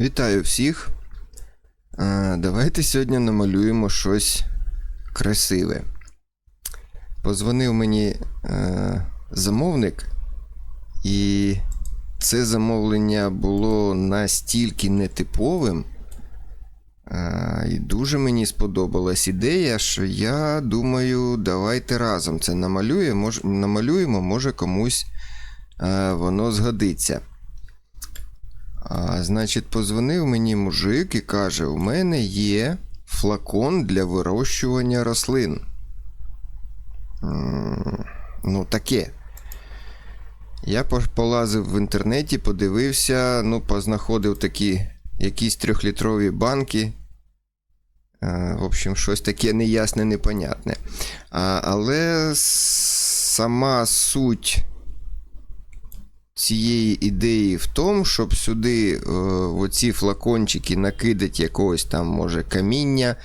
Вітаю всіх. Давайте сьогодні намалюємо щось красиве. Позвонив мені е, замовник, і це замовлення було настільки нетиповим. А, і дуже мені сподобалась ідея, що я думаю, давайте разом це намалюємо, мож, намалюємо, може комусь е, воно згодиться. А, значить, позвонив мені мужик і каже: у мене є флакон для вирощування рослин. Ну, таке. Я полазив в інтернеті, подивився, ну, познаходив такі якісь трьохлітрові банки. Е, В общем, щось таке неясне, непонятне. А, але сама суть цієї ідеї в тому, щоб сюди е, оці флакончики накидати якогось там, може, каміння,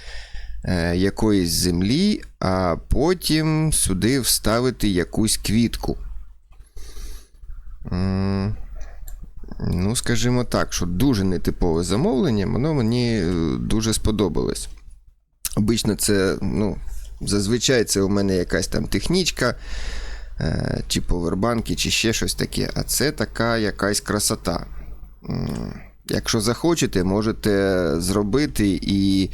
е, якоїсь землі, а потім сюди вставити якусь квітку. Ну, скажімо так, що дуже нетипове замовлення, воно мені е, дуже сподобалось. Обично це, ну, зазвичай це у мене якась там технічка, чи повербанки, чи ще щось таке. А це така якась красота. Якщо захочете, можете зробити і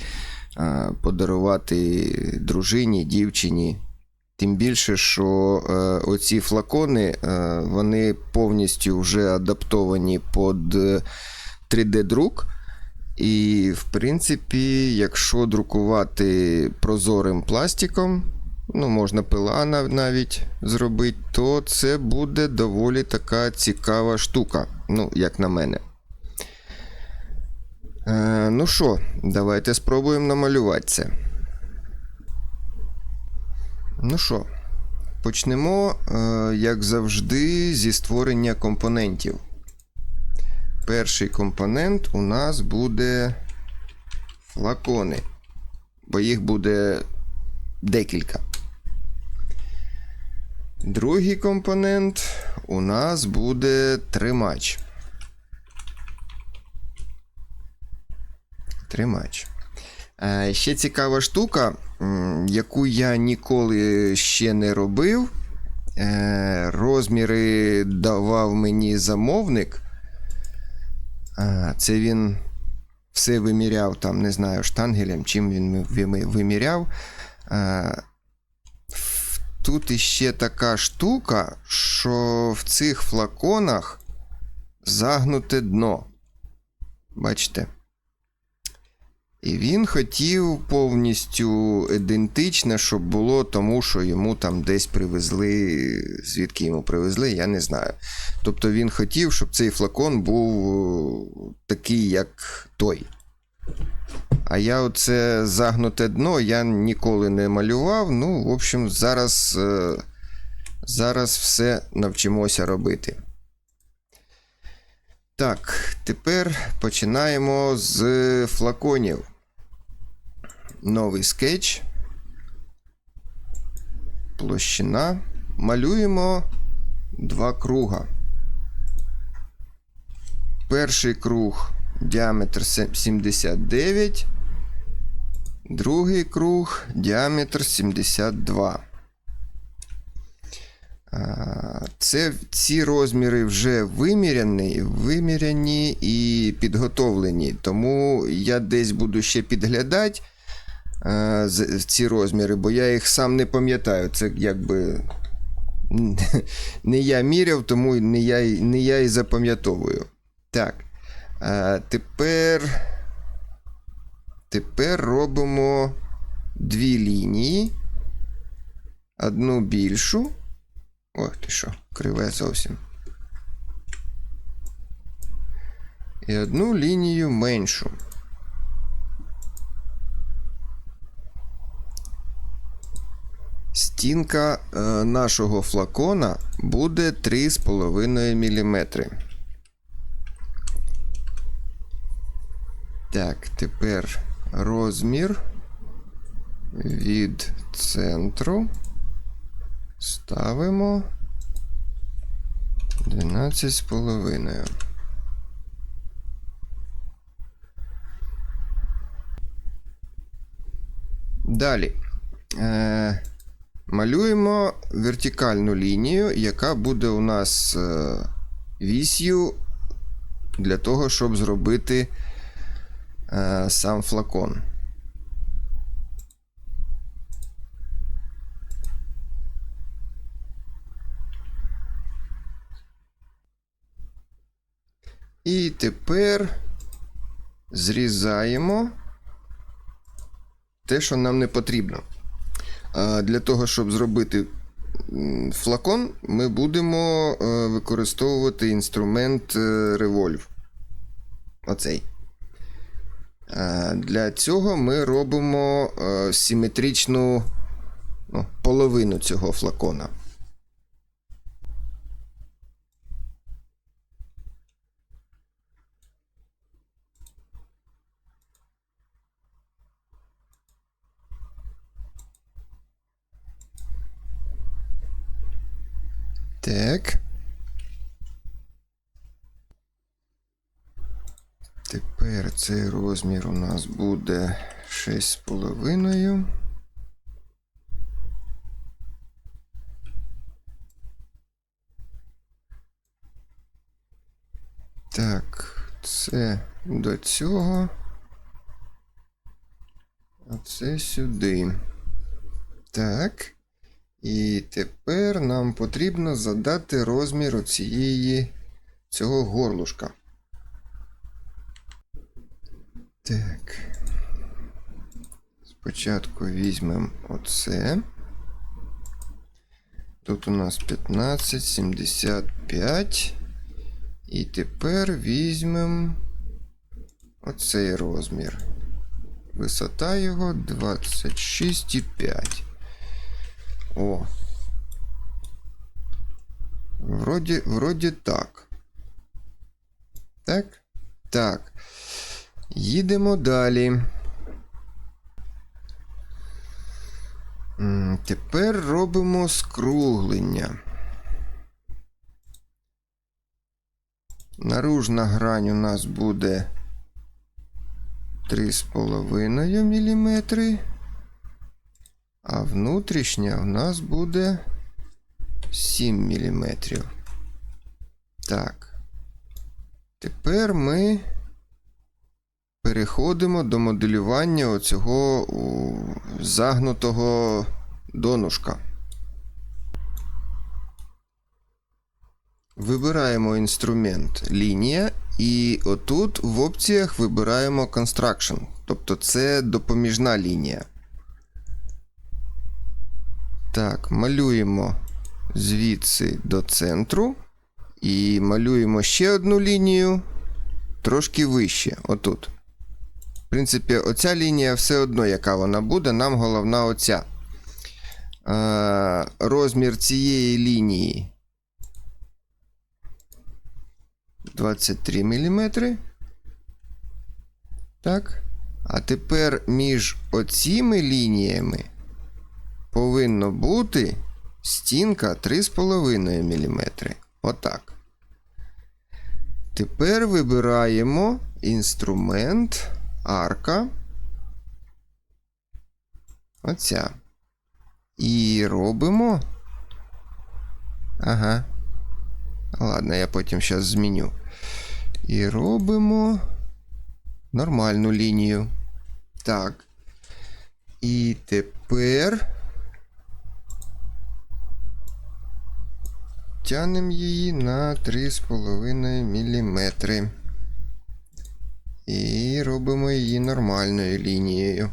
е, подарувати дружині, дівчині. Тим більше, що е, оці флакони е, вони повністю вже адаптовані під 3D-друк. І, в принципі, якщо друкувати прозорим пластиком, ну, можна пила навіть зробити, то це буде доволі така цікава штука, ну, як на мене. Е, ну що, давайте спробуємо намалювати це. Ну що, почнемо, е, як завжди, зі створення компонентів. Перший компонент у нас буде флакони, бо їх буде декілька. Другий компонент у нас буде тримач. Тримач. Е, Ще цікава штука, яку я ніколи ще не робив. Е, Розміри давав мені замовник. Це він все виміряв, там, не знаю, штангелем, чим він виміряв. Тут іще така штука, що в цих флаконах загнуте дно. Бачите? І він хотів повністю ідентичне, щоб було тому, що йому там десь привезли, звідки йому привезли, я не знаю. Тобто він хотів, щоб цей флакон був е, такий, як той. А я оце загнуте дно я ніколи не малював. Ну, в общем, зараз, е, зараз все навчимося робити. Так, тепер починаємо з флаконів. Новий скетч. Площина. Малюємо два круга. Перший круг діаметр 79, другий круг діаметр 72. Це, ці розміри вже виміряні, виміряні і підготовлені. Тому я десь буду ще підглядати ці розміри, бо я їх сам не пам'ятаю. Це якби не я міряв, тому не я, не я і запам'ятовую. Так. Тепер. Тепер робимо дві лінії. Одну більшу. Ох ти що, криве зовсім. І одну лінію меншу. Стінка е, нашого флакона буде 3,5 мм. Так, тепер розмір від центру ставимо 12 з половиною. Далі е, малюємо вертикальну лінію, яка буде у нас е, вісью для того, щоб зробити е, сам флакон. І тепер зрізаємо те, що нам не потрібно. Для того, щоб зробити флакон, ми будемо е, використовувати інструмент е, револьв. Оцей. Е, Для цього ми робимо е, симетричну ну, половину цього флакона. Так. Тепер цей розмір у нас буде 6,5. Так, це до цього. А це сюди. Так. І тепер нам потрібно задати розмір цієї цього горлушка. Так. Спочатку візьмемо оце. Тут у нас 15,75. І тепер візьмемо оцей розмір. Висота його 26,5. О. Вроді, вроді так. Так? Так. Їдемо далі. Тепер робимо скруглення. Наружна грань у нас буде 3,5 мм. А внутрішня в нас буде 7 мм. Так. Тепер ми переходимо до моделювання оцього загнутого донушка. Вибираємо інструмент лінія, і отут в опціях вибираємо Construction. Тобто це допоміжна лінія. Так, малюємо звідси до центру. І малюємо ще одну лінію трошки вище. Отут. В принципі, оця лінія все одно, яка вона буде, нам головна оця. Е, розмір цієї лінії 23 мм. Так. А тепер між оціми лініями повинно бути стінка 3,5 мм. Отак. Тепер вибираємо інструмент арка. Оця. І робимо. Ага. Ладно, я потім зараз зміню. І робимо нормальну лінію. Так. І тепер. Тянемо її на 3,5 мм. І робимо її нормальною лінією.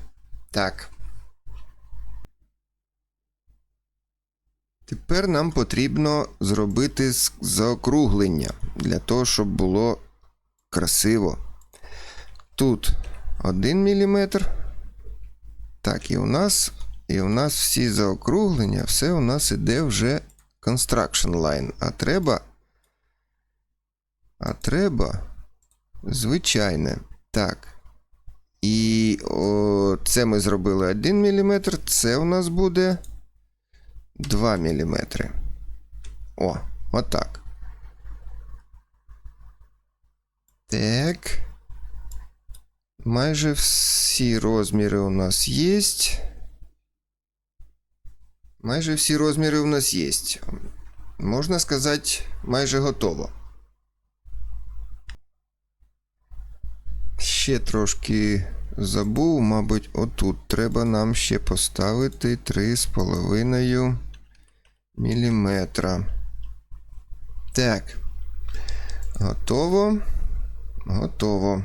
Так. Тепер нам потрібно зробити заокруглення для того, щоб було красиво. Тут 1 мм. Так, і у нас, і у нас всі заокруглення, все у нас іде вже construction line. А треба. А треба. Звичайне. Так. І о, це ми зробили 1 мм. Це у нас буде 2 мм. О, отак. Так. Майже всі розміри у нас є. Майже всі розміри у нас є. Можна сказати, майже готово. Ще трошки забув, мабуть, отут треба нам ще поставити 3,5 міліметра. Так. Готово. Готово.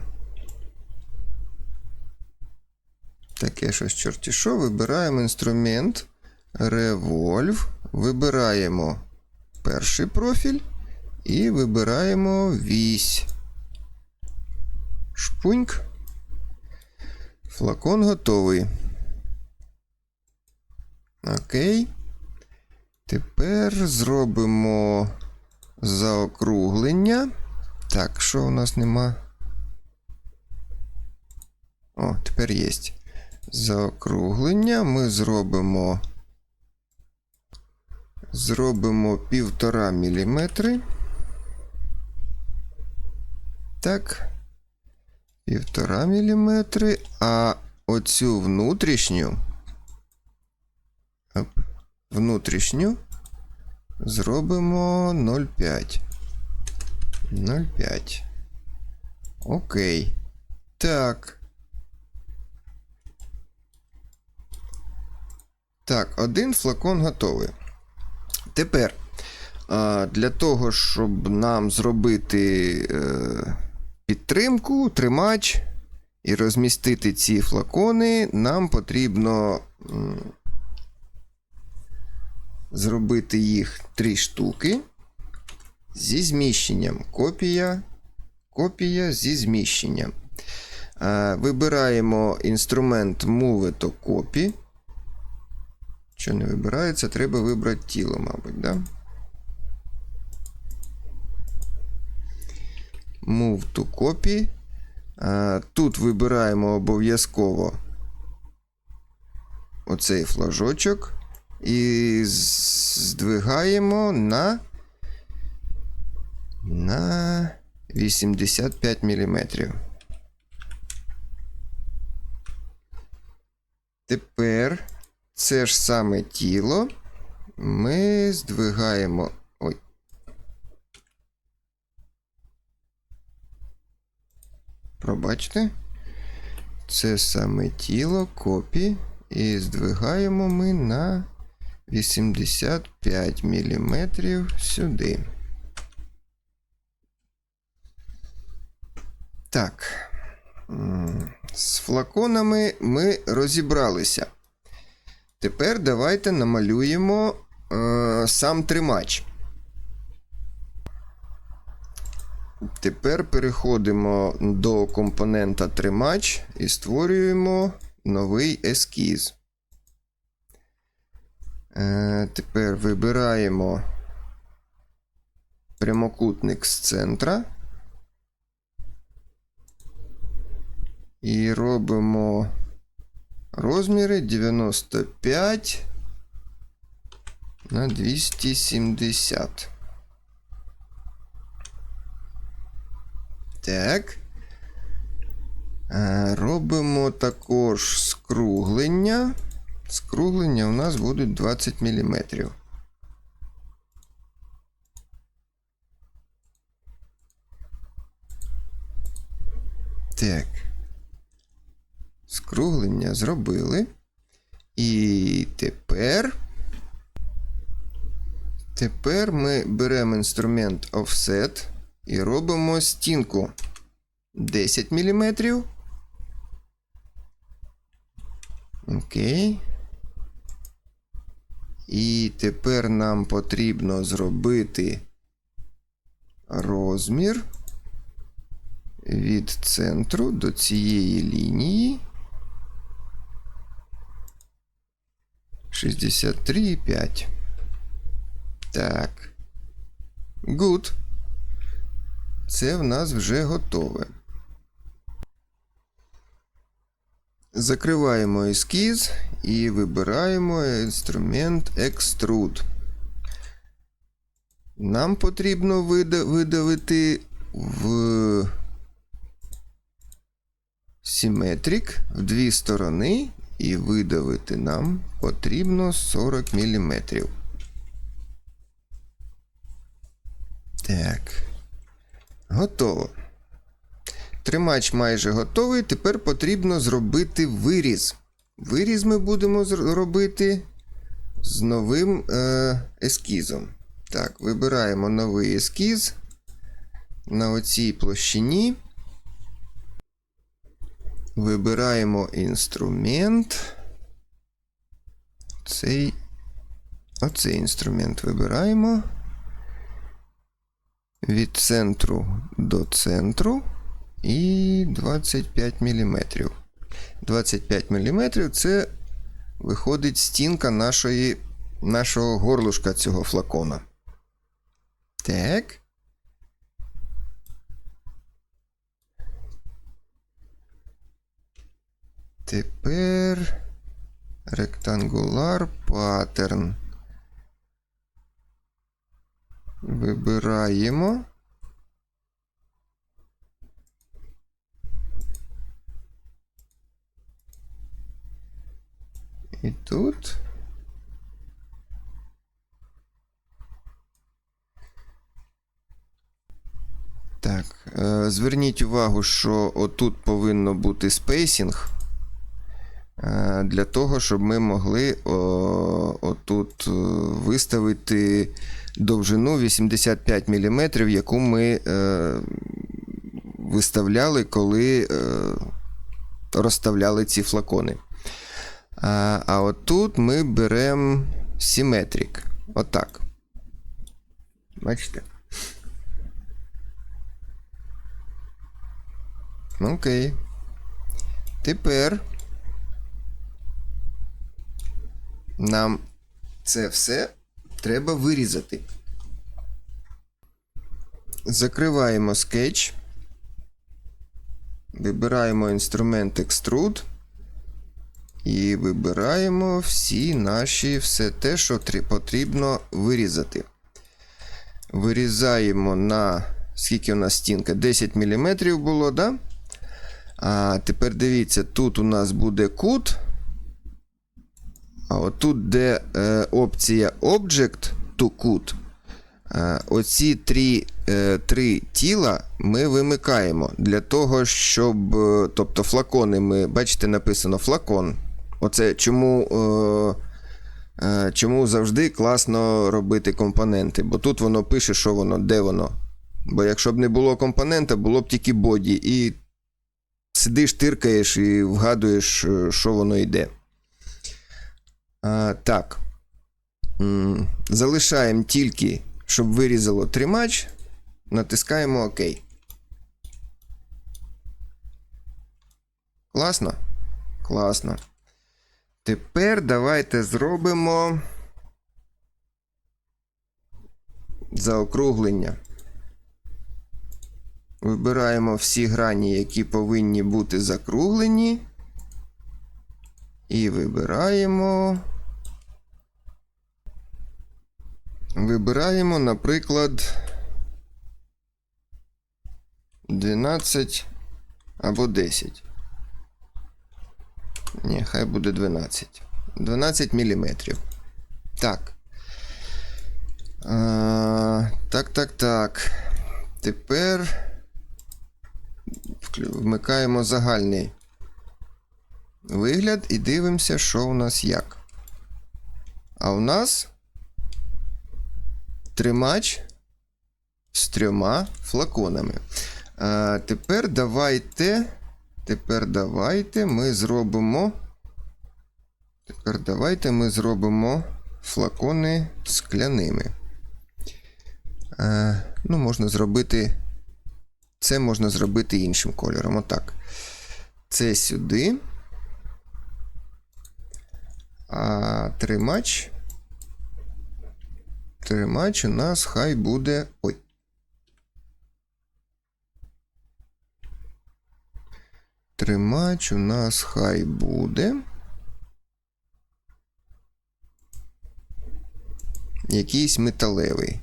Таке щось чорті що. Вибираємо інструмент. Revolve. Вибираємо перший профіль і вибираємо вісь. Шпуньк. Флакон готовий. Окей. Тепер зробимо заокруглення. Так, що у нас нема? О, тепер є. Заокруглення ми зробимо. Зробимо півтора міліметри. Так. Півтора міліметри. А оцю внутрішню. Внутрішню зробимо 0,5. 0,5. Окей. Так. Так, один флакон готовий. Тепер, для того, щоб нам зробити е, підтримку, тримач і розмістити ці флакони, нам потрібно зробити їх три штуки зі зміщенням. Копія, копія зі зміщенням. Вибираємо інструмент Move to Copy. Що не вибирається, треба вибрати тіло, мабуть, да? Move to copy. Тут вибираємо обов'язково оцей флажочок і здвигаємо на, на 85 мм. Тепер це ж саме тіло ми здвигаємо. Ой. Пробачте. Це саме тіло копі. І здвигаємо ми на 85 мм сюди. Так. З флаконами ми розібралися. Тепер давайте намалюємо е, сам тримач. Тепер переходимо до компонента тримач і створюємо новий ескіз. Е, тепер вибираємо прямокутник з центра. І робимо розміри 95 на 270. Так. Е, Робимо також скруглення. Скруглення у нас будуть 20 мм. Так. Скруглення зробили. І тепер. Тепер ми беремо інструмент Offset і робимо стінку 10 мм. Окей. І тепер нам потрібно зробити розмір від центру до цієї лінії. 63,5. Так. Good. Це в нас вже готове. Закриваємо ескіз і вибираємо інструмент Extrude. Нам потрібно видавити в Symmetric в дві сторони І видавити нам потрібно 40 мм. Так. Готово. Тримач майже готовий. Тепер потрібно зробити виріз. Виріз ми будемо робити з новим е, ескізом. Так, вибираємо новий ескіз на оцій площині. Вибираємо інструмент. Цей. Оцей інструмент вибираємо. Від центру до центру. І 25 мм. 25 мм це виходить стінка нашої, нашого горлушка цього флакона. Так. Тепер ректангуляр паттерн. Вибираємо. І тут. Так, е, зверніть увагу, що отут повинно бути спейсінг. е, Для того, щоб ми могли отут е, виставити довжину 85 мм, яку ми е, виставляли, коли е, розставляли ці флакони. А, а отут ми беремо симетрик. Отак. Бачите? Окей. Тепер нам це все треба вирізати. Закриваємо скетч. Вибираємо інструмент Extrude. І вибираємо всі наші, все те, що потрібно вирізати. Вирізаємо на скільки у нас стінка? 10 мм було, да? А тепер дивіться, тут у нас буде кут. А отут, де е, опція Object to Cut, е, оці три, е, три тіла ми вимикаємо для того, щоб. е, тобто флакони ми, бачите, написано флакон. Оце чому. Е, е, чому завжди класно робити компоненти? Бо тут воно пише, що воно, де воно. Бо якщо б не було компонента, було б тільки боді. І сидиш, тиркаєш і вгадуєш, е, що воно йде. А, так. Залишаємо тільки, щоб вирізало тримач. Натискаємо ОК. Класно? Класно. Тепер давайте зробимо заокруглення. Вибираємо всі грані, які повинні бути закруглені. І вибираємо. Вибираємо, наприклад, 12 або 10. Ні, хай буде 12. 12 мм. Так. А, так, так, так. Тепер вмикаємо загальний вигляд і дивимося, що у нас як. А у нас тримач з трьома флаконами. А, тепер давайте. Тепер давайте ми зробимо. Тепер давайте ми зробимо флакони скляними. Е, ну, можна зробити. Це можна зробити іншим кольором. Отак. Це сюди. А тримач. Тримач у нас хай буде. Ой. Тримач у нас хай буде. Якийсь металевий.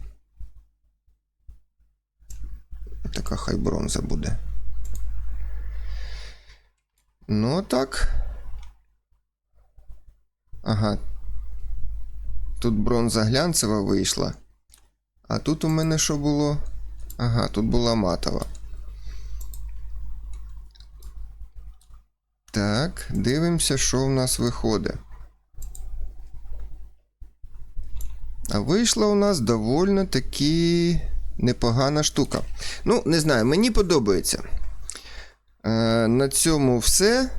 Така хай бронза буде. Ну, так. Ага. Тут бронза глянцева вийшла. А тут у мене що було? Ага, тут була матова. Так, дивимося, що в нас виходить. А вийшла у нас довольно таки непогана штука. Ну, не знаю, мені подобається. Е, на цьому все.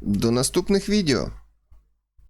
До наступних відео.